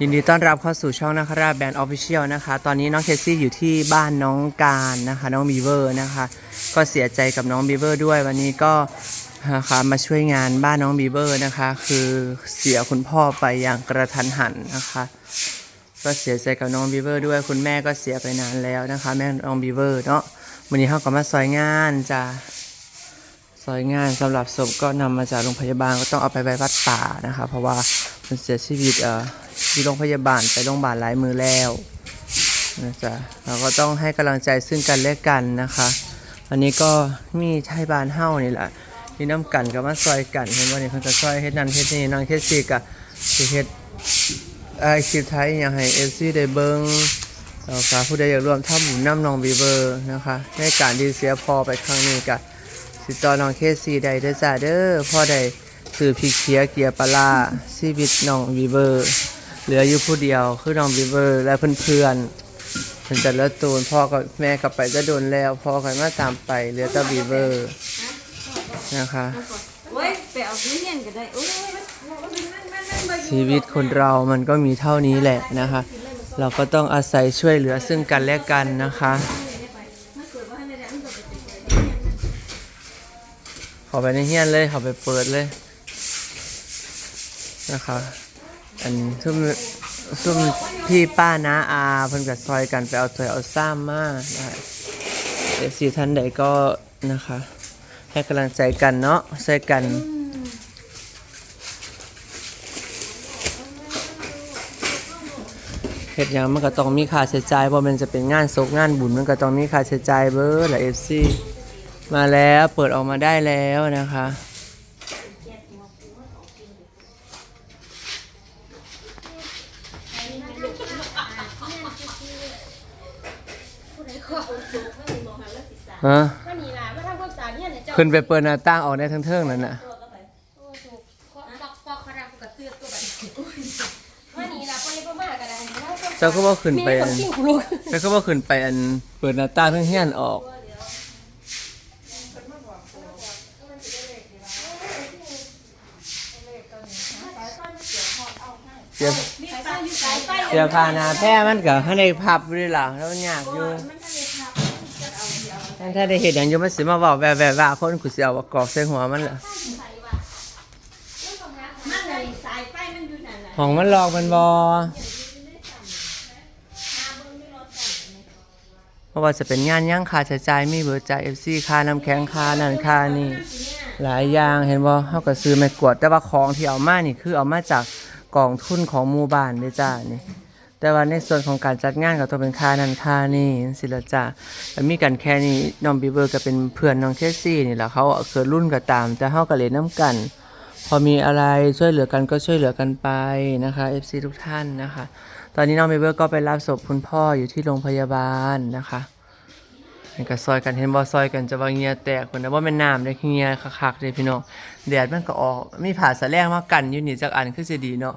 ยินดีต้อนรับเข้าสู่ช่องนาคราแบรนด์ออฟฟิเชียลนะคะ ตอนนี้น้องเคซี่อยู่ที่บ้านน้องการนะคะ น้องบีเวอร์นะคะ ก็เสียใจกับน้องบีเวอร์ด้วย วันนี้ก็นะคะมาช่วยงานบ้านน้องบีเวอร์นะคะ คือเสียคุณพ่อไปอย่างกระทันหันนะคะ ก็เสียใจกับน้องบีเวอร์ด้วยคุณแม่ก็เสียไปนานแล้วนะคะ แม่น้องบีเวอร์เนาะวันนี้เขาก็มาซอยงานจ้ะซอยงานสำหรับศพก็นำมาจากโรงพยาบาลก็ต้องเอาไปไว้วัดป่านะคะ เพราะว่ามันเสียชีวิตเอ่อ ที่โรงพยาบาลไปโรงพยาบาลหลายมือแล้วนะจ๊ะเราก็ต้องให้กำลังใจซึ่งกันและกันนะคะ อันนี้ก็มีไทยบานเฮ้านี่แหละมีน้ำกันกับมาซอยกันเห็นว่านี่เพิ่นก็ซอยเฮ็ดนั่นเฮ็ดนี่น้องเฮ็ดสิกะสิเฮ็ดไอคลิปไทยอยากให้เอฟซีได้เบิงเอ่อฝาผู้ใดอยากร่วมทำบุญน้ำนองบีเบอร์นะคะในการดีเสียพอไปครั้งนี้กะติดต่อน้องเคซีได้เด้จ้าเด้อพ่อได้ซื้อพิเคียเกียปลาร้าชีวิตน้องบีเบอร์ เหลืออยู่ผู้เดียวคือน้องบีเบอร์และเพื่อนๆเพิ่นจะเลิศตูนพ่อกับแม่กลับไปจะโดนแล้วพ่อกันมาตามไปเหลือแต่บีเบอร์นะคะโอ้ยไปเอาทุเรียนก็ได้โอ้ยชีวิตคนเรามันก็มีเท่านี้แหละนะคะ เราก็ต้องอาศัยช่วยเหลือซึ่งกันและกันนะคะ ขอไปในเฮียนเลยขอไปเปิดเลยนะคะ อันซุ่มซุ่มพี่ป้านาอาเพิ่นกับซอยกันไปเอาถอยเอาซ้ำมานะคะเอฟซีท่านใดก็นะคะ ให้กำลังใจกันเนาะช่กันเฮ็ดหยังมันก็ต้องมีค่าใช้จ่ายเพราะมันจะเป็นงานศพงานบุญมันก็ต้องมีค่าใช้จ่ายเบิดละ FC มาแล้วเปิดออกมาได้แล้วนะคะ ฮะก็นี่ล่ะมาทำความสะอาดเนี่ยเนี่ยเจ้าขึ้นไปเปิดหน้าต่างออกได้ทั้งเทิงนั่นน่ะโอ้ถูกเคาะปอกปอกคารากับเตือกตัวแบบว่านี่ล่ะพอนี้พ่อมาก็ได้แล้วก็เจ้าก็บ่ขึ้นมีไปคอันนกิ้งกูลูกเจ้าก็บ่ขึ้นไปอันเปิดหน้าต่างทั้งเฮียนออกเดี๋ยวสายไฟอยู่สายไฟเดี๋ยวพาหนาแพ้มันก็ให้ได้พับด้วยล่ะแล้วมันยากอยู่ ถ้าได้เห็นอย่างอยู่มันสิมาบอกแววว่าคนกูสิเอากรอกใส่หัวมันเหรอมันเลยสายไฟมันอยู่นั่นน่ะของมันหลอกมันบอเพราะว่าจะเป็นงานย่างคาใช้จ่ายมีเบอร์จ่ายเอฟซีค่าน้ำแข็งค่านั่นค่านี่ หลายอย่างเห็นบ่เฮาก็ซื้อไม่กวดแต่ว่าของที่เอามานี่คือเอามาจากกองทุนของหมู่บ้านเด้อจ้านี่ แต่ว่าในส่วนของการจัดงานก็ต้องเป็นค่านั้นค่านี่สิละจ้าแล้วมีกันแค่นี้น้องบีเบอร์ก็เป็นเพื่อนน้องเคซี่นี่แหละเขาเกิดรุ่นก็ตามแต่เฮาก็เล่นน้ำกัน พอมีอะไรช่วยเหลือกันก็ช่วยเหลือกันไปนะคะ FC ทุกท่านนะคะ ตอนนี้น้องบีเบอร์ก็ไปรับศพคุณพ่ออยู่ที่โรงพยาบาลนะคะก็ซอยกันเห็นบ่ซอยกันจะว่าเงียแตกคนนะว่าแม่นน้ำได้เงียคักๆเลยพี่น้องแดดมันก็ออกมีผ่าสะแลงมากันอยู่นี่จักอันคือสิดีเนาะ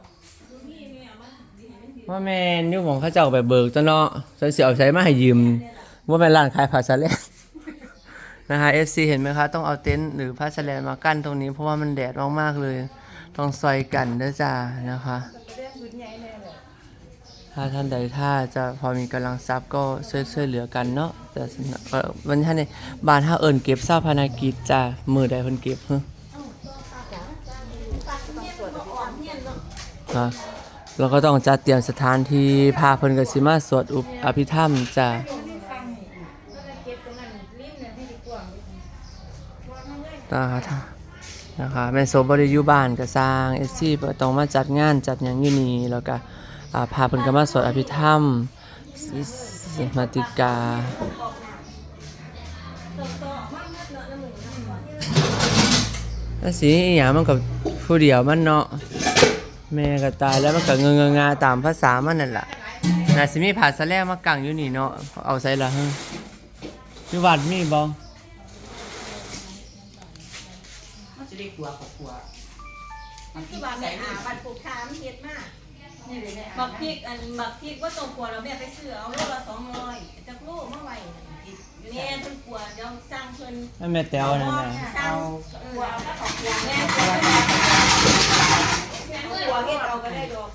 ว่าแม่นอยู่หมองเขาเจ้าไปเบิกตัวเนาะฉันสิเอาใช้มาให้ยืม ว่าแม่นร้านขายผ่าสะแลงนะคะ FC เห็นไหมคะต้องเอาเต็นท์หรือผ้าแสแลนมากั้นตรงนี้เพราะว่ามันแดดมากๆเลย ต้องซอยกันเด้อจ้านะคะถ้าท่านใดถ้าจะพอมีกำลังทรัพย์ก็ช่วยช่วยเหลือกันเนาะแต่วันท่านในบ้านถ้าเอิญเก็บทราบพนากิจจ้ามือใดเพิ่นเก็บฮะ ฮะเราก็ต้องจัดเตรียมสถานที่พาเพิ่นก็สิมาสวดอุปอภิธรรมจ้านะคะนะคะแม่โซบริยุบ้านก็สร้างเอสซี่ต้องมาจัดงานจัดหยังอยู่นี่แล้วก็พาเพิ่นก็มาสวดอภิธรรมสิสิมาติกาแล้วสิอหย่างมันกับผู้เดียวมันเนาะ แม่ก็ตายแล้วมันก็เงงงาตามภาษามันนั่นแหละน่าสิมีผาสะแลงมากังอยู่นี่เนาะเอาใส่ละเฮ้ยอยู่วัดมีบ่มันจะได้กลัวกับกลัวมันคืที่อว่าใส่แม่ลูอากบันปลูกขามเฮ็ดมากบักพริกอันบักพริกว่าตรงกลัวเราแม่ไปซื้อเอาโลละสองร้อยจากโลมาไว้แม่เพิ่นกลัวเดี๋ยวสร้างเพิ่นนั่นแม่แตวนั่นน่ะสร้างกลัวเอาก็ของกลัวแม่กลัวเฮ็ดเอา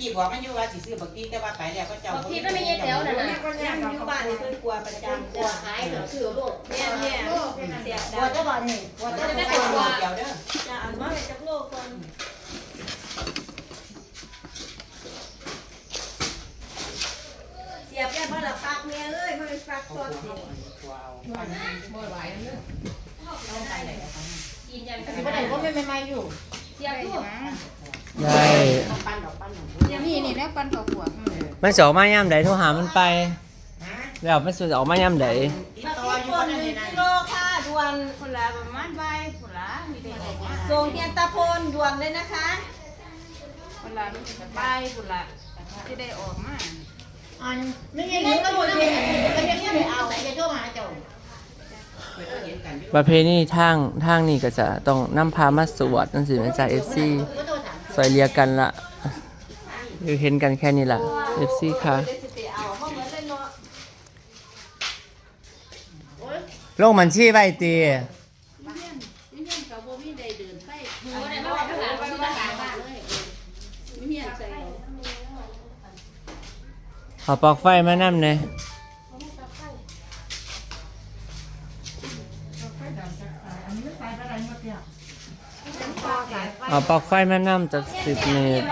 ก็ได้ดอกแตะกี้บอกมันอยู่ว่าสิซื้อบักพริกแต่ว่าไปแล้วก็เจ้าบักพริกมันไม่ใช่แถวน่ะนะย่างอยู่บ้านนี่เพิ่นกลัวประจำกลัวขายเหรอซื้อโลกแม่เนี่ยเสียบกลัวดำจะบ่นี่กลัวจะจะบ่ได้กไปลัวเดียวเด้อจะเอามาให้จักโลคนเสียบแค่บ่ละปักแม่เอ้ยบ่ได้ปักเขาสดกลัวกลัวเอาบ่ไหวแล้วเด้อต้องไปไหนกันกินยันกันสิบ่ได้บ่แม่นใหม่ๆอยู่ เสียบลูกได้ต้องปั้นดอกปั้นหนูนี่นี่แล้วปันข้าวขัวมันสิออกมาย่ำใดโทรหามันไปฮะแล้วมันสิออกมาย่ำใดติดบักต่อพริกอยู่ต้คนนนั้นหนี่นึ่งนะกิโลค่ะด่วนคนละประมาณใบคนละมีแต่ดอกไม้ส่งเฮียนตาโพนด่วนเลยนะคะคนละรู้สึกใบคนละที่ได้ออกมาอันนี่ไงนี่ก็บ่ได้ก็ยังไม่เอาจะโทรมาเจ้า ประเพณีทางทางนี้ก็จะต้องนำพามาสวดนั่นสิแม่นจ้า FC ก็โทรถามซอยเรียกันละอยู่เห็นกันแค่นี้ล่ะ FC ค่ะเดี๋ยวสิไปเอาเพราะเหมือนเล่นเนาะลงมันชี้ไว้ตีนี่เฮียนเขาบ่มีได้เดินไปหนูได้มาไว้ข้างหลังคือทหารบ้านเลยมีเฮียนใส่เราขอปลักไฟมานำเลย เอาปลักไฟมานำจากสิบเมตร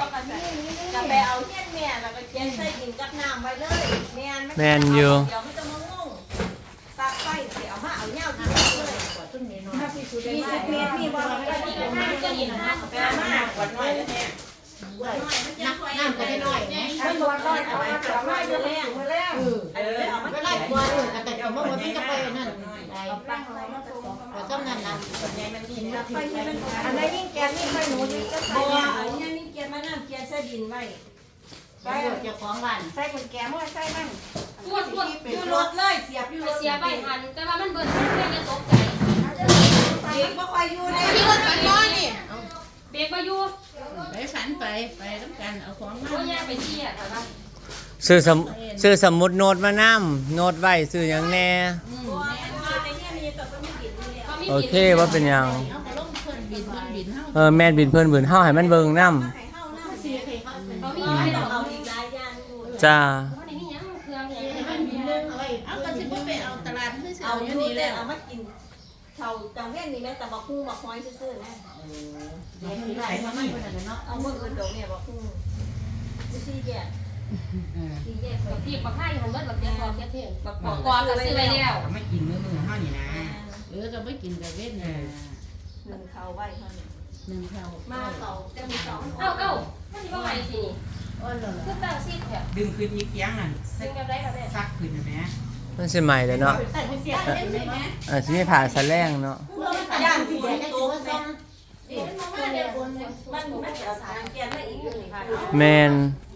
จะไปเอาเฮียนแม่แล้วก็เขียนใส่ดินกับน้ำไว้เลยแม่นแม่นอยู่เดี๋ยวมันจะมางงตักไฟสิเอามาเอาเหย้าที่นี่เลยมีสิบเมตรมีบ่มันก็ดีห้างก็ยินห้างไปเอามาขวดน้อยแล้วแม่น้ำน้ำก็ได้น้อยนะมันบ่ร้อนเอามาเอามาเดี๋ยวแรงเมื่อแรงเออเออเอามา ก็ได้กลัว เออแต่ก็บ่มันจะไปนั่นได้ปักเอามาส่งก็ต้องนั่นนะตักไฟที่มันอันไหนยิ่งแกนยิ่งไฟหนูนี่ก็ใส่บ่อาเนี่ยนี่เกียนมาน้ำเกียนใส่ดินไว้ไปเจ้าของบ้านใส่กุญแจมือใส่นั่งปวดปวดอยู่รถเลยเสียบอยู่รถเสียใบหันแต่ว่ามันเบิ่นไม่ยังตกใจเสียบบ่ค่อยอยู่เลยที่คนฝันน้อยนี่เบรกมาอยู่ไปฝันไปไปน้ำกันเอาของมาโอ้ยไปเที่ยแต่ว่าซื้อสม ซื้อสมุดโน้ตมานำโน้ตไว้ซื้อหยังแน่ตัวมันมาในเนี่ยมีแต่ก็มีดินนี่แหละเขามีโอเคว่าเป็นหยังเอาไปลงเพิ่นบินเพิ่นบินเฮาเออแม่นบินเพิ่นบืนเฮาให้มันเบิ่งนำให้เฮาน้ำเสียเขามีไม่ไม่ต้ต้อองงเอาเอาอีกหลายอย่างอยู่จ้าเพราะในนี้ยังเครื่องยังมันมีเรื่องอะไรเอาก็สิบ่ไปเอาตลาดคือสิเอาเอาออยู่ยู่นี่นี่แหละแล้วเอามากินเท่าจังเว้นนี่แม่แต่บักฮู้บักฮอยซื่อๆนะเดี๋ยวมีหลายมันมันนั่นเนาะเอามื้ออื่นดอกเนี่ยบักฮู้สิแก่สิแก่ บักพีบักไข่หันเบิดบักเจ้าทองเจ้าเท่งบักบักกอก็ซื้อไว้แล้วไม่กินมื้อมือเฮานี่นะเออก็บ่กินกับเวทนะหนึ่งเขาไว้เท่านี้หนึ่งเท่ามาเก่าจะมีสองเอ้าเอ้ามันสิบ่ไหวสินี่อ้นเลยคือตั้งซีดแถบดึงขึ้นอีกเพียงนั่นซึ่งกับได้ก็ได้ซักขึ้นนะแม่มันสิใหม่เลยเนาะใส่เสียงเห็นไหมอ่ผ่าสะแลงเนาะย่านที่ตกแม่เนาเดี๋ยวมันมันจะเอาสารแกนมาอีกอยู่นี่ค่ะแม่นย่าแถมไปแล้วผมยานสาดเขาเห็นาะขาดจะไม่ม